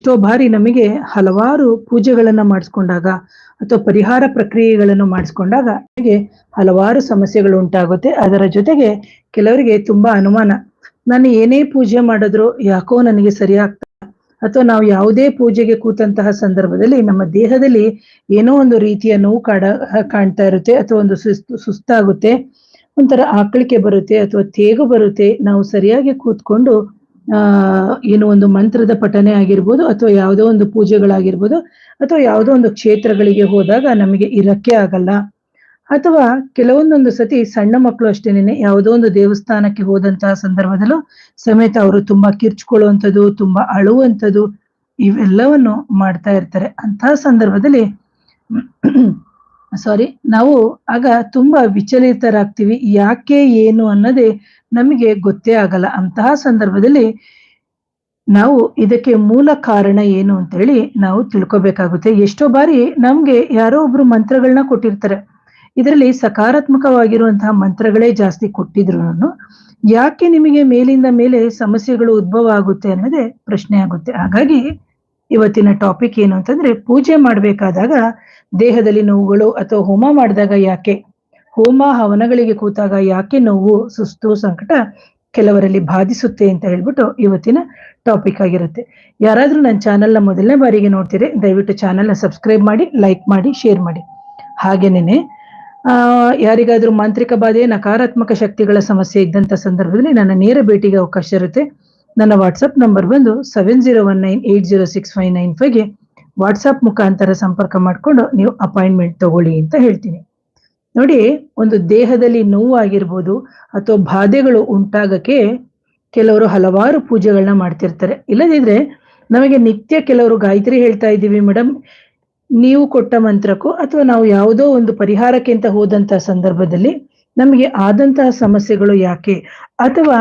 ಎಷ್ಟೋ ಬಾರಿ ನಮಗೆ ಹಲವಾರು ಪೂಜೆಗಳನ್ನ ಮಾಡಿಸ್ಕೊಂಡಾಗ ಅಥವಾ ಪರಿಹಾರ ಪ್ರಕ್ರಿಯೆಗಳನ್ನು ಮಾಡಿಸ್ಕೊಂಡಾಗ ನಮಗೆ ಹಲವಾರು ಸಮಸ್ಯೆಗಳು ಉಂಟಾಗುತ್ತೆ. ಅದರ ಜೊತೆಗೆ ಕೆಲವರಿಗೆ ತುಂಬಾ ಅನುಮಾನ. ನಾನು ಏನೇ ಪೂಜೆ ಮಾಡಿದ್ರು ಯಾಕೋ ನನಗೆ ಸರಿಯಾಗ್ತಾ ಅಥವಾ ನಾವು ಯಾವುದೇ ಪೂಜೆಗೆ ಕೂತಂತಹ ಸಂದರ್ಭದಲ್ಲಿ ನಮ್ಮ ದೇಹದಲ್ಲಿ ಏನೋ ಒಂದು ರೀತಿಯ ನೋವು ಕಾಡ, ಕಾಣ್ತಾ ಇರುತ್ತೆ ಅಥವಾ ಒಂದು ಸುಸ್ತು, ಸುಸ್ತಾಗುತ್ತೆ. ಒಂಥರ ಆಕಳಿಕೆ ಬರುತ್ತೆ ಅಥವಾ ತೇಗು ಬರುತ್ತೆ. ನಾವು ಸರಿಯಾಗಿ ಕೂತ್ಕೊಂಡು ಏನು ಒಂದು ಮಂತ್ರದ ಪಠನೆ ಆಗಿರ್ಬೋದು ಅಥವಾ ಯಾವುದೋ ಒಂದು ಪೂಜೆಗಳಾಗಿರ್ಬೋದು ಅಥವಾ ಯಾವುದೋ ಒಂದು ಕ್ಷೇತ್ರಗಳಿಗೆ ಹೋದಾಗ ನಮಗೆ ಇರಕ್ಕೆ ಆಗಲ್ಲ. ಅಥವಾ ಕೆಲವೊಂದೊಂದು ಸತಿ ಸಣ್ಣ ಮಕ್ಕಳು ಅಷ್ಟೇನೆ ಯಾವುದೋ ಒಂದು ದೇವಸ್ಥಾನಕ್ಕೆ ಹೋದಂತಹ ಸಂದರ್ಭದಲ್ಲೂ ಸಮೇತ ಅವರು ತುಂಬಾ ಕಿರ್ಚ್ಕೊಳ್ಳುವಂಥದ್ದು, ತುಂಬಾ ಅಳುವಂಥದ್ದು ಇವೆಲ್ಲವನ್ನು ಮಾಡ್ತಾ ಇರ್ತಾರೆ. ಅಂತಹ ಸಂದರ್ಭದಲ್ಲಿ ಸಾರಿ ನಾವು ಆಗ ತುಂಬಾ ವಿಚಲಿತರಾಗ್ತೀವಿ. ಯಾಕೆ ಏನು ಅನ್ನೋದೇ ನಮಗೆ ಗೊತ್ತೇ ಆಗಲ್ಲ. ಅಂತಹ ಸಂದರ್ಭದಲ್ಲಿ ನಾವು ಇದಕ್ಕೆ ಮೂಲ ಕಾರಣ ಏನು ಅಂತ ಹೇಳಿ ನಾವು ತಿಳ್ಕೊಬೇಕಾಗುತ್ತೆ. ಎಷ್ಟೋ ಬಾರಿ ನಮ್ಗೆ ಯಾರೋ ಒಬ್ರು ಮಂತ್ರಗಳನ್ನ ಕೊಟ್ಟಿರ್ತಾರೆ. ಇದರಲ್ಲಿ ಸಕಾರಾತ್ಮಕವಾಗಿರುವಂತಹ ಮಂತ್ರಗಳೇ ಜಾಸ್ತಿ ಕೊಟ್ಟಿದ್ರು ಯಾಕೆ ನಿಮಗೆ ಮೇಲಿಂದ ಮೇಲೆ ಸಮಸ್ಯೆಗಳು ಉದ್ಭವ ಆಗುತ್ತೆ ಅನ್ನೋದೇ ಪ್ರಶ್ನೆ ಆಗುತ್ತೆ. ಹಾಗಾಗಿ ಇವತ್ತಿನ ಟಾಪಿಕ್ ಏನು ಅಂತಂದ್ರೆ ಪೂಜೆ ಮಾಡ್ಬೇಕಾದಾಗ ದೇಹದಲ್ಲಿ ನೋವುಗಳು ಅಥವಾ ಹೋಮ ಮಾಡಿದಾಗ ಯಾಕೆ ಹೋಮ ಹವನಗಳಿಗೆ ಕೂತಾಗ ಯಾಕೆ ನೋವು, ಸುಸ್ತು, ಸಂಕಟ ಕೆಲವರಲ್ಲಿ ಬಾಧಿಸುತ್ತೆ ಅಂತ ಹೇಳ್ಬಿಟ್ಟು ಇವತ್ತಿನ ಟಾಪಿಕ್ ಆಗಿರುತ್ತೆ. ಯಾರಾದರೂ ನನ್ನ ಚಾನೆಲ್ನ ಮೊದಲನೇ ಬಾರಿಗೆ ನೋಡ್ತೀರಿ ದಯವಿಟ್ಟು ಚಾನೆಲ್ನ ಸಬ್ಸ್ಕ್ರೈಬ್ ಮಾಡಿ ಲೈಕ್ ಮಾಡಿ ಶೇರ್ ಮಾಡಿ. ಹಾಗೇನೇನೆ ಯಾರಿಗಾದರೂ ಮಾಂತ್ರಿಕ ಬಾಧೆ, ನಕಾರಾತ್ಮಕ ಶಕ್ತಿಗಳ ಸಮಸ್ಯೆ ಇದ್ದಂತ ಸಂದರ್ಭದಲ್ಲಿ ನನ್ನ ನೇರ ಭೇಟಿಗೆ ಅವಕಾಶ ಇರುತ್ತೆ. ನನ್ನ ವಾಟ್ಸಪ್ ನಂಬರ್ ಬಂದು seven zero one nine eight zero six five nine ಫೈವ್ಗೆ WhatsApp ಮುಖಾಂತರ ಸಂಪರ್ಕ ಮಾಡಿಕೊಂಡು ನೀವು ಅಪಾಯಿಂಟ್ಮೆಂಟ್ ತಗೊಳ್ಳಿ ಅಂತ ಹೇಳ್ತೀನಿ. ನೋಡಿ, ಒಂದು ದೇಹದಲ್ಲಿ ನೋವಾಗಿರ್ಬೋದು ಅಥವಾ ಬಾಧೆಗಳು ಉಂಟಾಗಕ್ಕೆ ಕೆಲವರು ಹಲವಾರು ಪೂಜೆಗಳನ್ನ ಮಾಡ್ತಿರ್ತಾರೆ. ಇಲ್ಲದಿದ್ರೆ ನಮಗೆ ನಿತ್ಯ ಕೆಲವರು ಗಾಯತ್ರಿ ಹೇಳ್ತಾ ಇದ್ದೀವಿ ಮೇಡಮ್ ನೀವು ಕೊಟ್ಟ ಮಂತ್ರಕ್ಕೂ ಅಥವಾ ನಾವು ಯಾವುದೋ ಒಂದು ಪರಿಹಾರಕ್ಕೆ ಅಂತ ಹೋದಂತ ಸಂದರ್ಭದಲ್ಲಿ ನಮಗೆ ಆದಂತಹ ಸಮಸ್ಯೆಗಳು ಯಾಕೆ? ಅಥವಾ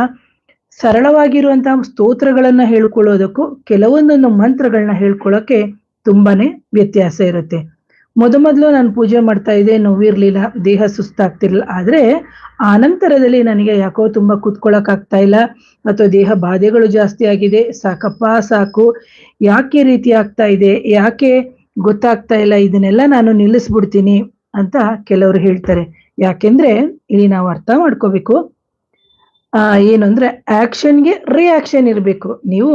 ಸರಳವಾಗಿರುವಂತಹ ಸ್ತೋತ್ರಗಳನ್ನ ಹೇಳ್ಕೊಳ್ಳೋದಕ್ಕೂ ಕೆಲವೊಂದೊಂದು ಮಂತ್ರಗಳನ್ನ ಹೇಳ್ಕೊಳ್ಳೋಕೆ ತುಂಬಾನೇ ವ್ಯತ್ಯಾಸ ಇರುತ್ತೆ. ಮೊದಮೊದಲು ನಾನು ಪೂಜೆ ಮಾಡ್ತಾ ಇದ್ದೆ, ನೋವಿರ್ಲಿಲ್ಲ, ದೇಹ ಸುಸ್ತಾಗ್ತಿರ್ಲಿಲ್ಲ. ಆದ್ರೆ ಆನಂತರದಲ್ಲಿ ನನಗೆ ಯಾಕೋ ತುಂಬಾ ಕೂತ್ಕೊಳ್ಳೋಕ್ಕಾಗ್ತಾ ಇಲ್ಲ. ಅಥವಾ ದೇಹ ಬಾಧೆಗಳು ಜಾಸ್ತಿ ಆಗಿದೆ. ಸಾಕಪ್ಪ, ಸಾಕು. ಯಾಕೆ ರೀತಿ ಆಗ್ತಾ ಇದೆ? ಯಾಕೆ ಗೊತ್ತಾಗ್ತಾ ಇಲ್ಲ? ಇದನ್ನೆಲ್ಲ ನಾನು ನಿಲ್ಲಿಸ್ಬಿಡ್ತೀನಿ ಅಂತ ಕೆಲವರು ಹೇಳ್ತಾರೆ. ಯಾಕೆಂದ್ರೆ ಇಲ್ಲಿ ನಾವು ಅರ್ಥ ಮಾಡ್ಕೋಬೇಕು. ಆ, ಏನು ಅಂದ್ರೆ ಆಕ್ಷನ್ಗೆ ರಿಯಾಕ್ಷನ್ ಇರಬೇಕು. ನೀವು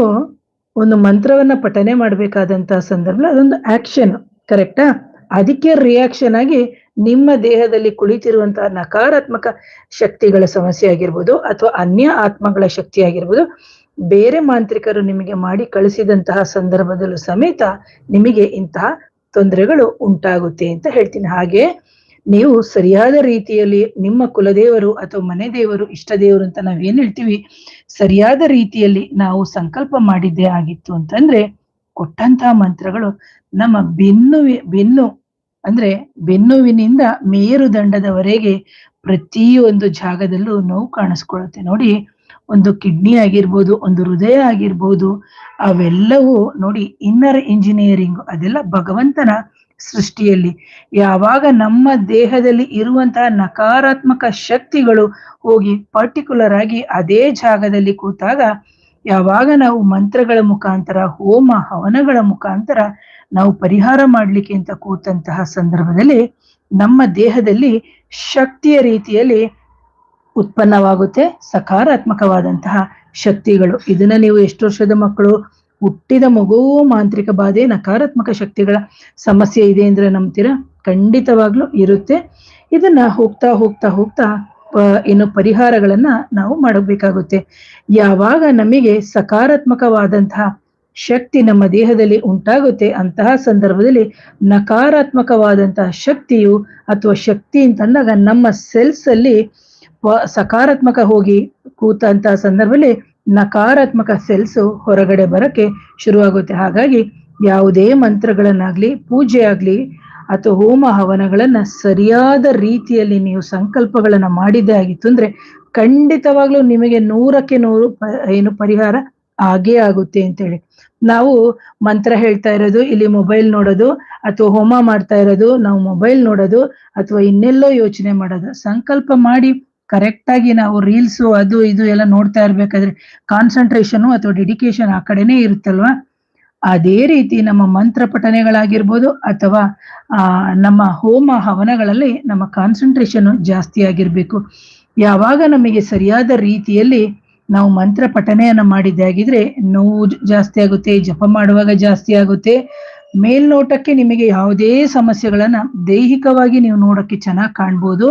ಒಂದು ಮಂತ್ರವನ್ನ ಪಠನೆ ಮಾಡ್ಬೇಕಾದಂತಹ ಸಂದರ್ಭ ಅದೊಂದು ಆಕ್ಷನ್ ಕರೆಕ್ಟಾ ಅದಕ್ಕೆ ರಿಯಾಕ್ಷನ್ ಆಗಿ ನಿಮ್ಮ ದೇಹದಲ್ಲಿ ಕುಳಿತಿರುವಂತಹ ನಕಾರಾತ್ಮಕ ಶಕ್ತಿಗಳ ಸಮಸ್ಯೆ ಆಗಿರ್ಬೋದು ಅಥವಾ ಅನ್ಯ ಆತ್ಮಗಳ ಶಕ್ತಿ ಆಗಿರ್ಬೋದು, ಬೇರೆ ಮಾಂತ್ರಿಕರು ನಿಮಗೆ ಮಾಡಿ ಕಳಿಸಿದಂತಹ ಸಂದರ್ಭದಲ್ಲೂ ಸಮೇತ ನಿಮಗೆ ಇಂತಹ ತೊಂದರೆಗಳು ಉಂಟಾಗುತ್ತೆ ಅಂತ ಹೇಳ್ತೀನಿ. ಹಾಗೆ ನೀವು ಸರಿಯಾದ ರೀತಿಯಲ್ಲಿ ನಿಮ್ಮ ಕುಲದೇವರು ಅಥವಾ ಮನೆ ದೇವರು, ಇಷ್ಟ ದೇವರು ಅಂತ ನಾವೇನ್ ಹೇಳ್ತೀವಿ? ಸರಿಯಾದ ರೀತಿಯಲ್ಲಿ ನಾವು ಸಂಕಲ್ಪ ಮಾಡಿದ್ದೇ ಆಗಿತ್ತು ಅಂತಂದ್ರೆ ಕೊಟ್ಟಂತಹ ಮಂತ್ರಗಳು ನಮ್ಮ ಬೆನ್ನು ಬೆನ್ನು ಅಂದ್ರೆ ಬೆನ್ನುವಿನಿಂದ ಮೇರುದಂಡದವರೆಗೆ ಪ್ರತಿಯೊಂದು ಜಾಗದಲ್ಲೂ ನೋವು ಕಾಣಿಸ್ಕೊಳ್ಳುತ್ತೆ. ನೋಡಿ, ಒಂದು ಕಿಡ್ನಿ ಆಗಿರ್ಬೋದು, ಒಂದು ಹೃದಯ ಆಗಿರ್ಬೋದು, ಅವೆಲ್ಲವೂ ನೋಡಿ ಇನ್ನರ್ ಇಂಜಿನಿಯರಿಂಗ್, ಅದೆಲ್ಲ ಭಗವಂತನ ಸೃಷ್ಟಿಯಲ್ಲಿ. ಯಾವಾಗ ನಮ್ಮ ದೇಹದಲ್ಲಿ ಇರುವಂತಹ ನಕಾರಾತ್ಮಕ ಶಕ್ತಿಗಳು ಹೋಗಿ ಪರ್ಟಿಕ್ಯುಲರ್ ಆಗಿ ಅದೇ ಜಾಗದಲ್ಲಿ ಕೂತಾಗ, ಯಾವಾಗ ನಾವು ಮಂತ್ರಗಳ ಮುಖಾಂತರ, ಹೋಮ ಹವನಗಳ ಮುಖಾಂತರ ನಾವು ಪರಿಹಾರ ಮಾಡ್ಲಿಕ್ಕೆ ಅಂತ ಕೂತಂತಹ ಸಂದರ್ಭದಲ್ಲಿ ನಮ್ಮ ದೇಹದಲ್ಲಿ ಶಕ್ತಿಯ ರೀತಿಯಲ್ಲಿ ಉತ್ಪನ್ನವಾಗುತ್ತೆ, ಸಕಾರಾತ್ಮಕವಾದಂತಹ ಶಕ್ತಿಗಳು. ಇದನ್ನ ನೀವು ಎಷ್ಟು ವರ್ಷದ ಮಕ್ಕಳು ಹುಟ್ಟಿದ ಮಗುವು ಮಾಂತ್ರಿಕ ಬಾಧೆ, ನಕಾರಾತ್ಮಕ ಶಕ್ತಿಗಳ ಸಮಸ್ಯೆ ಇದೆ ಅಂದ್ರೆ ನಂಬ್ತೀರಾ? ಖಂಡಿತವಾಗ್ಲೂ ಇರುತ್ತೆ. ಇದನ್ನ ಹೋಗ್ತಾ ಹೋಗ್ತಾ ಹೋಗ್ತಾ ಏನು ಪರಿಹಾರಗಳನ್ನ ನಾವು ಮಾಡಬೇಕಾಗುತ್ತೆ. ಯಾವಾಗ ನಮಗೆ ಸಕಾರಾತ್ಮಕವಾದಂತಹ ಶಕ್ತಿ ನಮ್ಮ ದೇಹದಲ್ಲಿ ಉಂಟಾಗುತ್ತೆ, ಅಂತಹ ಸಂದರ್ಭದಲ್ಲಿ ನಕಾರಾತ್ಮಕವಾದಂತಹ ಶಕ್ತಿಯು ಅಥವಾ ಶಕ್ತಿ ಅಂತಂದಾಗ ನಮ್ಮ ಸೆಲ್ಸ್ ಅಲ್ಲಿ ಸಕಾರಾತ್ಮಕ ಹೋಗಿ ಕೂತಂತಹ ಸಂದರ್ಭದಲ್ಲಿ ನಕಾರಾತ್ಮಕ ಸೆಲ್ಸ್ ಹೊರಗಡೆ ಬರಕ್ಕೆ ಶುರುವಾಗುತ್ತೆ. ಹಾಗಾಗಿ ಯಾವುದೇ ಮಂತ್ರಗಳನ್ನಾಗ್ಲಿ ಪೂಜೆ ಆಗ್ಲಿ ಅಥವಾ ಹೋಮ ಹವನಗಳನ್ನ ಸರಿಯಾದ ರೀತಿಯಲ್ಲಿ ನೀವು ಸಂಕಲ್ಪಗಳನ್ನ ಮಾಡಿದ್ದೇ ಆಗಿತ್ತು ಅಂದ್ರೆ ಖಂಡಿತವಾಗ್ಲೂ ನಿಮಗೆ ನೂರಕ್ಕೆ ನೂರು ಏನು ಪರಿಹಾರ ಆಗೇ ಆಗುತ್ತೆ ಅಂತೇಳಿ. ನಾವು ಮಂತ್ರ ಹೇಳ್ತಾ ಇರೋದು ಇಲ್ಲಿ ಮೊಬೈಲ್ ನೋಡೋದು ಅಥವಾ ಹೋಮ ಮಾಡ್ತಾ ಇರೋದು ನಾವು ಮೊಬೈಲ್ ನೋಡೋದು ಅಥವಾ ಇನ್ನೆಲ್ಲೋ ಯೋಚನೆ ಮಾಡೋದು. ಸಂಕಲ್ಪ ಮಾಡಿ ಕರೆಕ್ಟಾಗಿ ನಾವು ರೀಲ್ಸು ಅದು ಇದು ಎಲ್ಲ ನೋಡ್ತಾ ಇರ್ಬೇಕಾದ್ರೆ ಕಾನ್ಸಂಟ್ರೇಷನ್ ಅಥವಾ ಡೆಡಿಕೇಶನ್ ಆ ಕಡೆನೇ ಇರುತ್ತಲ್ವಾ? ಅದೇ ರೀತಿ ನಮ್ಮ ಮಂತ್ರ ಪಠನೆಗಳಾಗಿರ್ಬೋದು ಅಥವಾ ಆ, ನಮ್ಮ ಹೋಮ ಹವನಗಳಲ್ಲಿ ನಮ್ಮ ಕಾನ್ಸಂಟ್ರೇಷನ್ ಜಾಸ್ತಿ ಆಗಿರ್ಬೇಕು. ಯಾವಾಗ ನಮಗೆ ಸರಿಯಾದ ರೀತಿಯಲ್ಲಿ ನಾವು ಮಂತ್ರ ಪಠನೆಯನ್ನ ಮಾಡಿದ್ದೆ ಆಗಿದ್ರೆ ನೋವು ಜಾಸ್ತಿ ಆಗುತ್ತೆ, ಜಪ ಮಾಡುವಾಗ ಜಾಸ್ತಿ ಆಗುತ್ತೆ. ಮೇಲ್ನೋಟಕ್ಕೆ ನಿಮಗೆ ಯಾವುದೇ ಸಮಸ್ಯೆಗಳನ್ನ ದೈಹಿಕವಾಗಿ ನೀವು ನೋಡಕ್ಕೆ ಚೆನ್ನಾಗಿ ಕಾಣ್ಬೋದು.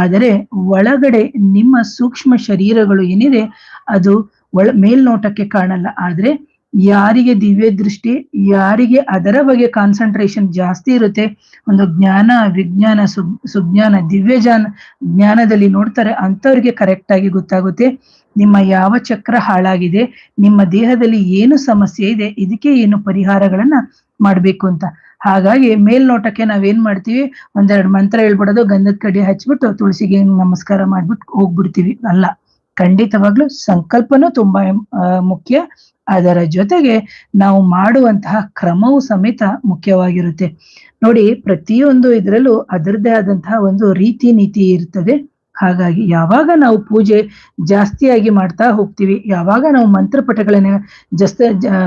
ಆದರೆ ಒಳಗಡೆ ನಿಮ್ಮ ಸೂಕ್ಷ್ಮ ಶರೀರಗಳು ಏನಿದೆ, ಅದು ಒಳ ಮೇಲ್ನೋಟಕ್ಕೆ ಕಾಣಲ್ಲ. ಆದ್ರೆ ಯಾರಿಗೆ ದಿವ್ಯ ದೃಷ್ಟಿ ಯಾರಿಗೆ ಅದರ ಬಗ್ಗೆ ಕಾನ್ಸಂಟ್ರೇಷನ್ ಜಾಸ್ತಿ ಇರುತ್ತೆ, ಒಂದು ಜ್ಞಾನ, ವಿಜ್ಞಾನ ಸುಜ್ಞಾನ ದಿವ್ಯ ಜ್ಞಾನದಲ್ಲಿ ನೋಡ್ತಾರೆ, ಅಂಥವ್ರಿಗೆ ಕರೆಕ್ಟ್ ಆಗಿ ಗೊತ್ತಾಗುತ್ತೆ. ನಿಮ್ಮ ಯಾವ ಚಕ್ರ ಹಾಳಾಗಿದೆ, ನಿಮ್ಮ ದೇಹದಲ್ಲಿ ಏನು ಸಮಸ್ಯೆ ಇದೆ, ಇದಕ್ಕೆ ಏನು ಪರಿಹಾರಗಳನ್ನ ಮಾಡ್ಬೇಕು ಅಂತ. ಹಾಗಾಗಿ ಮೇಲ್ನೋಟಕ್ಕೆ ನಾವೇನ್ ಮಾಡ್ತೀವಿ, ಒಂದೆರಡು ಮಂತ್ರ ಹೇಳ್ಬಿಡೋದು, ಗಂಧದ ಕಡ್ಡಿ ಹಚ್ಬಿಟ್ಟು ತುಳಸಿಗೆ ನಮಸ್ಕಾರ ಮಾಡ್ಬಿಟ್ಟು ಹೋಗ್ಬಿಡ್ತೀವಿ. ಅಲ್ಲ, ಖಂಡಿತವಾಗ್ಲೂ ಸಂಕಲ್ಪನೂ ತುಂಬಾ ಮುಖ್ಯ. ಅದರ ಜೊತೆಗೆ ನಾವು ಮಾಡುವಂತಹ ಕ್ರಮವು ಸಮೇತ ಮುಖ್ಯವಾಗಿರುತ್ತೆ. ನೋಡಿ, ಪ್ರತಿಯೊಂದು ಇದರಲ್ಲೂ ಅದರದ್ದೇ ಆದಂತಹ ಒಂದು ರೀತಿ ನೀತಿ ಇರ್ತದೆ. ಹಾಗಾಗಿ ಯಾವಾಗ ನಾವು ಪೂಜೆ ಜಾಸ್ತಿಯಾಗಿ ಮಾಡ್ತಾ ಹೋಗ್ತೀವಿ, ಯಾವಾಗ ನಾವು ಮಂತ್ರ ಪಠಗಳನ್ನ ಜಸ್ತ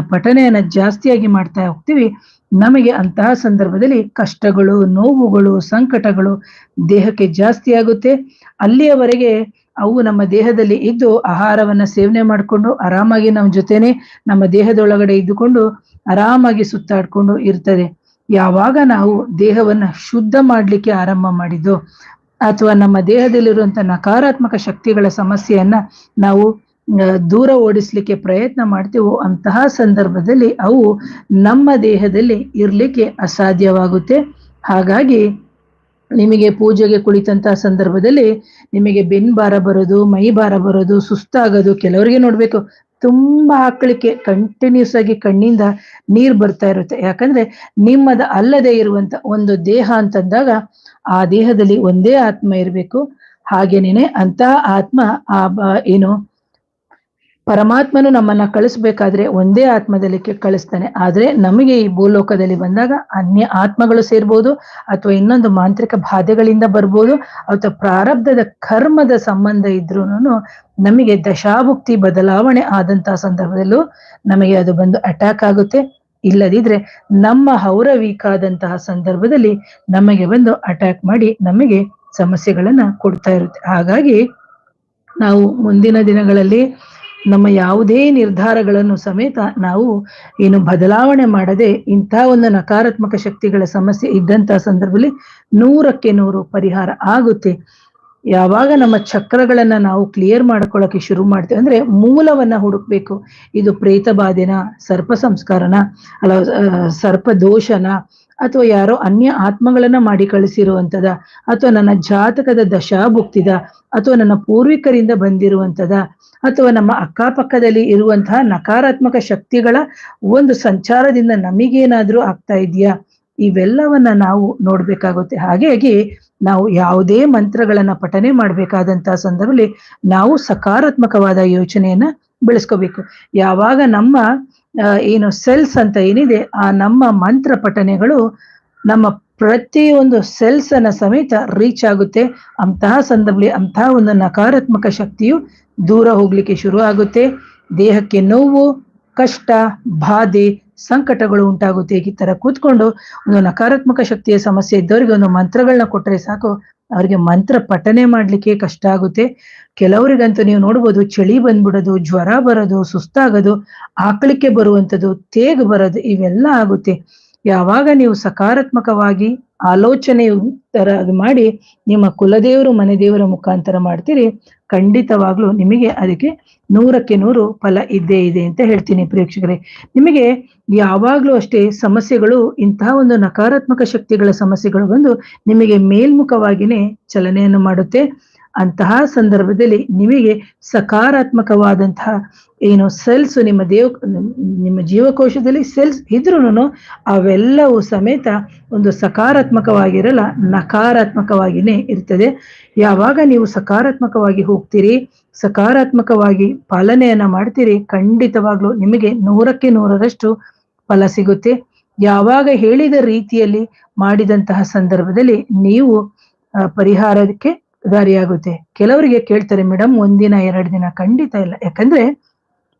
ಪಠನೆಯನ್ನ ಜಾಸ್ತಿಯಾಗಿ ಮಾಡ್ತಾ ಹೋಗ್ತೀವಿ, ನಮಗೆ ಅಂತಹ ಸಂದರ್ಭದಲ್ಲಿ ಕಷ್ಟಗಳು, ನೋವುಗಳು, ಸಂಕಟಗಳು ದೇಹಕ್ಕೆ ಜಾಸ್ತಿ ಆಗುತ್ತೆ. ಅಲ್ಲಿಯವರೆಗೆ ಅವು ನಮ್ಮ ದೇಹದಲ್ಲಿ ಇದ್ದು ಆಹಾರವನ್ನ ಸೇವನೆ ಮಾಡಿಕೊಂಡು ಆರಾಮಾಗಿ ನಮ್ಮ ಜೊತೆನೆ ನಮ್ಮ ದೇಹದೊಳಗಡೆ ಇದ್ದುಕೊಂಡು ಆರಾಮಾಗಿ ಸುತ್ತಾಡ್ಕೊಂಡು ಇರ್ತದೆ. ಯಾವಾಗ ನಾವು ದೇಹವನ್ನ ಶುದ್ಧ ಮಾಡ್ಲಿಕ್ಕೆ ಆರಂಭ ಮಾಡಿದ್ದು ಅಥವಾ ನಮ್ಮ ದೇಹದಲ್ಲಿರುವಂತ ನಕಾರಾತ್ಮಕ ಶಕ್ತಿಗಳ ಸಮಸ್ಯೆಯನ್ನ ನಾವು ದೂರ ಓಡಿಸ್ಲಿಕ್ಕೆ ಪ್ರಯತ್ನ ಮಾಡ್ತೀವೋ ಅಂತಹ ಸಂದರ್ಭದಲ್ಲಿ ಅವು ನಮ್ಮ ದೇಹದಲ್ಲಿ ಇರ್ಲಿಕ್ಕೆ ಅಸಾಧ್ಯವಾಗುತ್ತೆ. ಹಾಗಾಗಿ ನಿಮಗೆ ಪೂಜೆಗೆ ಕುಳಿತಂತಹ ಸಂದರ್ಭದಲ್ಲಿ ನಿಮಗೆ ಬೆನ್ ಭಾರ ಬರೋದು ಮೈ ಭಾರ ಬರೋದು, ಸುಸ್ತಾಗೋದು ಕೆಲವರಿಗೆ ನೋಡ್ಬೇಕು. ತುಂಬಾ ಹಾಕ್ಲಿಕ್ಕೆ ಕಂಟಿನ್ಯೂಸ್ ಆಗಿ ಕಣ್ಣಿಂದ ನೀರ್ ಬರ್ತಾ ಇರುತ್ತೆ. ಯಾಕಂದ್ರೆ ನಿಮ್ಮದ ಅಲ್ಲದೆ ಇರುವಂತ ಒಂದು ದೇಹ ಅಂತಂದಾಗ ಆ ದೇಹದಲ್ಲಿ ಒಂದೇ ಆತ್ಮ ಇರಬೇಕು. ಹಾಗೇನೇನೆ ಅಂತ ಆತ್ಮ, ಆ ಏನು, ಪರಮಾತ್ಮನು ನಮ್ಮನ್ನ ಕಳಿಸ್ಬೇಕಾದ್ರೆ ಒಂದೇ ಆತ್ಮದಲ್ಲಿ ಕಳಿಸ್ತಾನೆ. ಆದ್ರೆ ನಮಗೆ ಈ ಭೂಲೋಕದಲ್ಲಿ ಬಂದಾಗ ಅನ್ಯ ಆತ್ಮಗಳು ಸೇರ್ಬೋದು, ಅಥವಾ ಇನ್ನೊಂದು ಮಾಂತ್ರಿಕ ಬಾಧೆಗಳಿಂದ ಬರ್ಬೋದು, ಅಥವಾ ಪ್ರಾರಬ್ಧದ ಕರ್ಮದ ಸಂಬಂಧ ಇದ್ರೂ ನಮಗೆ ದಶಾಭುಕ್ತಿ ಬದಲಾವಣೆ ಆದಂತಹ ಸಂದರ್ಭದಲ್ಲೂ ನಮಗೆ ಅದು ಬಂದು ಅಟ್ಯಾಕ್ ಆಗುತ್ತೆ. ಇಲ್ಲದಿದ್ರೆ ನಮ್ಮ ಹೌರ ವೀಕ್ ಆದಂತಹ ಸಂದರ್ಭದಲ್ಲಿ ನಮಗೆ ಬಂದು ಅಟ್ಯಾಕ್ ಮಾಡಿ ನಮಗೆ ಸಮಸ್ಯೆಗಳನ್ನ ಕೊಡ್ತಾ ಇರುತ್ತೆ. ಹಾಗಾಗಿ ನಾವು ಮುಂದಿನ ದಿನಗಳಲ್ಲಿ ನಮ್ಮ ಯಾವುದೇ ನಿರ್ಧಾರಗಳನ್ನು ಸಮೇತ ನಾವು ಏನು ಬದಲಾವಣೆ ಮಾಡದೆ ಇಂತಹ ಒಂದು ನಕಾರಾತ್ಮಕ ಶಕ್ತಿಗಳ ಸಮಸ್ಯೆ ಇದ್ದಂತಹ ಸಂದರ್ಭದಲ್ಲಿ ನೂರಕ್ಕೆ ನೂರು ಪರಿಹಾರ ಆಗುತ್ತೆ. ಯಾವಾಗ ನಮ್ಮ ಚಕ್ರಗಳನ್ನ ನಾವು ಕ್ಲಿಯರ್ ಮಾಡ್ಕೊಳಕ್ಕೆ ಶುರು ಮಾಡ್ತೇವೆ ಅಂದ್ರೆ ಮೂಲವನ್ನ ಹುಡುಕ್ಬೇಕು. ಇದು ಪ್ರೇತ ಬಾಧೆನ ಸರ್ಪ ಸಂಸ್ಕಾರನ ಅಲ್ಲ ಸರ್ಪ ದೋಷನ, ಅಥವಾ ಯಾರೋ ಅನ್ಯ ಆತ್ಮಗಳನ್ನ ಮಾಡಿ ಕಳಿಸಿರುವಂತದ, ಅಥವಾ ನನ್ನ ಜಾತಕದ ದಶಾ ಭುಕ್ತಿದ ಅಥವಾ ನನ್ನ ಪೂರ್ವಿಕರಿಂದ ಬಂದಿರುವಂತದ, ಅಥವಾ ನಮ್ಮ ಅಕ್ಕಪಕ್ಕದಲ್ಲಿ ಇರುವಂತಹ ನಕಾರಾತ್ಮಕ ಶಕ್ತಿಗಳ ಒಂದು ಸಂಚಾರದಿಂದ ನಮಗೇನಾದ್ರೂ ಆಗ್ತಾ ಇದೆಯಾ? ಇವೆಲ್ಲವನ್ನ ನಾವು ನೋಡ್ಬೇಕಾಗುತ್ತೆ. ಹಾಗಾಗಿ ನಾವು ಯಾವುದೇ ಮಂತ್ರಗಳನ್ನ ಪಠನೆ ಮಾಡ್ಬೇಕಾದಂತಹ ಸಂದರ್ಭದಲ್ಲಿ ನಾವು ಸಕಾರಾತ್ಮಕವಾದ ಯೋಚನೆಯನ್ನ ಬೆಳೆಸ್ಕೋಬೇಕು. ಯಾವಾಗ ನಮ್ಮ ಏನು ಸೆಲ್ಸ್ ಅಂತ ಏನಿದೆ, ಆ ನಮ್ಮ ಮಂತ್ರ ಪಠನೆಗಳು ನಮ್ಮ ಪ್ರತಿಯೊಂದು ಸೆಲ್ಸ್ ಅನ್ನ ಸಮೇತ ರೀಚ್ ಆಗುತ್ತೆ. ಅಂತಹ ಸಂದರ್ಭದಲ್ಲಿ ಅಂತಹ ಒಂದು ನಕಾರಾತ್ಮಕ ಶಕ್ತಿಯು ದೂರ ಹೋಗ್ಲಿಕ್ಕೆ ಶುರು ಆಗುತ್ತೆ ದೇಹಕ್ಕೆ ನೋವು, ಕಷ್ಟ, ಬಾಧೆ ಸಂಕಟಗಳು ಉಂಟಾಗುತ್ತೆ. ಈ ತರ ಕೂತ್ಕೊಂಡು ಒಂದು ನಕಾರಾತ್ಮಕ ಶಕ್ತಿಯ ಸಮಸ್ಯೆ ಇದ್ದವರಿಗೆ ಒಂದು ಮಂತ್ರಗಳನ್ನ ಕೊಟ್ಟರೆ ಸಾಕು. ಅವರಿಗೆ ಮಂತ್ರ ಪಠನೆ ಮಾಡ್ಲಿಕ್ಕೆ ಕಷ್ಟ ಆಗುತ್ತೆ. ಕೆಲವರಿಗಂತೂ ನೀವು ನೋಡ್ಬೋದು, ಚಳಿ ಬಂದ್ಬಿಡೋದು, ಜ್ವರ ಬರೋದು, ಸುಸ್ತಾಗೋದು, ಆಕಳಿಕೆ ಬರುವಂಥದ್ದು, ತೇಗ್ ಬರೋದು, ಇವೆಲ್ಲ ಆಗುತ್ತೆ. ಯಾವಾಗ ನೀವು ಸಕಾರಾತ್ಮಕವಾಗಿ ಆಲೋಚನೆ ತರ ಮಾಡಿ ನಿಮ್ಮ ಕುಲದೇವರು, ಮನೆ ದೇವರ ಮುಖಾಂತರ ಮಾಡ್ತೀರಿ ಖಂಡಿತವಾಗ್ಲೂ ನಿಮಗೆ ಅದಕ್ಕೆ ನೂರಕ್ಕೆ ನೂರು ಫಲ ಇದ್ದೇ ಇದೆ ಅಂತ ಹೇಳ್ತೀನಿ ಪ್ರೇಕ್ಷಕರೇ. ನಿಮಗೆ ಯಾವಾಗ್ಲೂ ಅಷ್ಟೇ ಸಮಸ್ಯೆಗಳು, ಇಂತಹ ಒಂದು ನಕಾರಾತ್ಮಕ ಶಕ್ತಿಗಳ ಸಮಸ್ಯೆಗಳು ಬಂದು ನಿಮಗೆ ಮೇಲ್ಮುಖವಾಗಿನೇ ಚಲನೆಯನ್ನು ಮಾಡುತ್ತೆ. ಅಂತಹ ಸಂದರ್ಭದಲ್ಲಿ ನಿಮಗೆ ಸಕಾರಾತ್ಮಕವಾದಂತಹ ಏನು ಸೆಲ್ಸ್ ನಿಮ್ಮ ದೇವ, ನಿಮ್ಮ ಜೀವಕೋಶದಲ್ಲಿ ಸೆಲ್ಸ್ ಇದ್ರೂ ಅವೆಲ್ಲವೂ ಸಮೇತ ಒಂದು ಸಕಾರಾತ್ಮಕವಾಗಿರಲ್ಲ, ನಕಾರಾತ್ಮಕವಾಗಿನೇ ಇರ್ತದೆ. ಯಾವಾಗ ನೀವು ಸಕಾರಾತ್ಮಕವಾಗಿ ಹೋಗ್ತೀರಿ, ಸಕಾರಾತ್ಮಕವಾಗಿ ಪಾಲನೆಯನ್ನ ಮಾಡ್ತೀರಿ, ಖಂಡಿತವಾಗ್ಲೂ ನಿಮಗೆ ನೂರಕ್ಕೆ ನೂರರಷ್ಟು ಫಲ ಸಿಗುತ್ತೆ. ಯಾವಾಗ ಹೇಳಿದ ರೀತಿಯಲ್ಲಿ ಮಾಡಿದಂತಹ ಸಂದರ್ಭದಲ್ಲಿ ನೀವು ಪರಿಹಾರಕ್ಕೆ ದಾರಿಯಾಗುತ್ತೆ. ಕೆಲವರಿಗೆ ಕೇಳ್ತಾರೆ ಮೇಡಮ್ ಒಂದಿನ ಎರಡು ದಿನ. ಖಂಡಿತ ಇಲ್ಲ. ಯಾಕಂದ್ರೆ,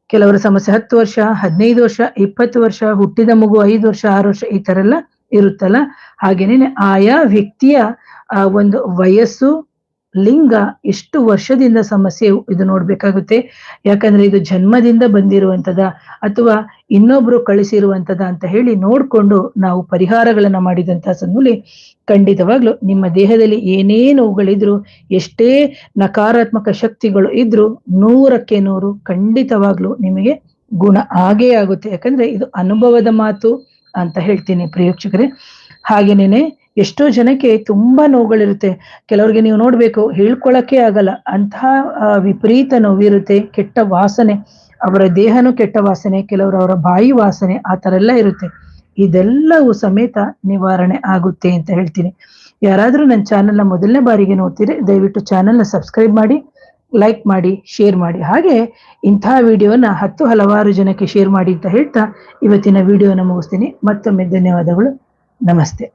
ಕೆಲವರ ಸಮಸ್ಯೆ ಹತ್ತು ವರ್ಷ, ಹದಿನೈದು ವರ್ಷ, ಇಪ್ಪತ್ತು ವರ್ಷ, ಹುಟ್ಟಿದ ಮಗು ಐದು ವರ್ಷ, ಆರು ವರ್ಷ, ಈ ತರ ಎಲ್ಲ ಇರುತ್ತಲ್ಲ? ಹಾಗೇನೆ ಆಯಾ ವ್ಯಕ್ತಿಯ ಒಂದು ವಯಸ್ಸು ಲಿಂಗ ಎಷ್ಟು ವರ್ಷದಿಂದ ಸಮಸ್ಯೆ ಇದು ನೋಡ್ಬೇಕಾಗುತ್ತೆ. ಯಾಕಂದ್ರೆ ಇದು ಜನ್ಮದಿಂದ ಬಂದಿರುವಂತದ ಅಥವಾ ಇನ್ನೊಬ್ರು ಕಳಿಸಿರುವಂತದ ಅಂತ ಹೇಳಿ ನೋಡ್ಕೊಂಡು ನಾವು ಪರಿಹಾರಗಳನ್ನ ಮಾಡಿದಂತಹ ಸಂದರ್ಭದಲ್ಲಿ ಖಂಡಿತವಾಗ್ಲು ನಿಮ್ಮ ದೇಹದಲ್ಲಿ ಏನೇ ನೋವುಗಳಿದ್ರು, ಎಷ್ಟೇ ನಕಾರಾತ್ಮಕ ಶಕ್ತಿಗಳು ಇದ್ರು ನೂರಕ್ಕೆ ನೂರು ಖಂಡಿತವಾಗ್ಲು ನಿಮಗೆ ಗುಣ ಆಗೇ ಆಗುತ್ತೆ. ಯಾಕಂದ್ರೆ ಇದು ಅನುಭವದ ಮಾತು ಅಂತ ಹೇಳ್ತೀನಿ ಪ್ರಿಯೋಕ್ಷಕರೇ. ಹಾಗೇನೇನೆ ಎಷ್ಟೋ ಜನಕ್ಕೆ ತುಂಬಾ ನೋವುಗಳಿರುತ್ತೆ. ಕೆಲವ್ರಿಗೆ ನೀವು ನೋಡ್ಬೇಕು, ಹೇಳ್ಕೊಳಕ್ಕೆ ಆಗಲ್ಲ. ಅಂತಹ ವಿಪರೀತ ನೋವಿರುತ್ತೆ, ಕೆಟ್ಟ ವಾಸನೆ. ಅವರ ದೇಹನೂ ಕೆಟ್ಟ ವಾಸನೆ, ಕೆಲವರು ಅವರ ಬಾಯಿ ವಾಸನೆ, ಆ ತರ ಎಲ್ಲ ಇರುತ್ತೆ. ಇದೆಲ್ಲವೂ ಸಮೇತ ನಿವಾರಣೆ ಆಗುತ್ತೆ ಅಂತ ಹೇಳ್ತೀನಿ. ಯಾರಾದರೂ ನನ್ನ ಚಾನೆಲ್ನ ಮೊದಲನೇ ಬಾರಿಗೆ ನೋಡ್ತೀರಿ ದಯವಿಟ್ಟು ಚಾನೆಲ್ನ ಸಬ್ಸ್ಕ್ರೈಬ್ ಮಾಡಿ, ಲೈಕ್ ಮಾಡಿ, ಶೇರ್ ಮಾಡಿ. ಹಾಗೆ ಇಂತಹ ವಿಡಿಯೋನ ಹತ್ತು ಹಲವಾರು ಜನಕ್ಕೆ ಶೇರ್ ಮಾಡಿ ಅಂತ ಹೇಳ್ತಾ ಇವತ್ತಿನ ವಿಡಿಯೋನ ಮುಗಿಸ್ತೀನಿ. ಮತ್ತೊಮ್ಮೆ ಧನ್ಯವಾದಗಳು. ನಮಸ್ತೆ.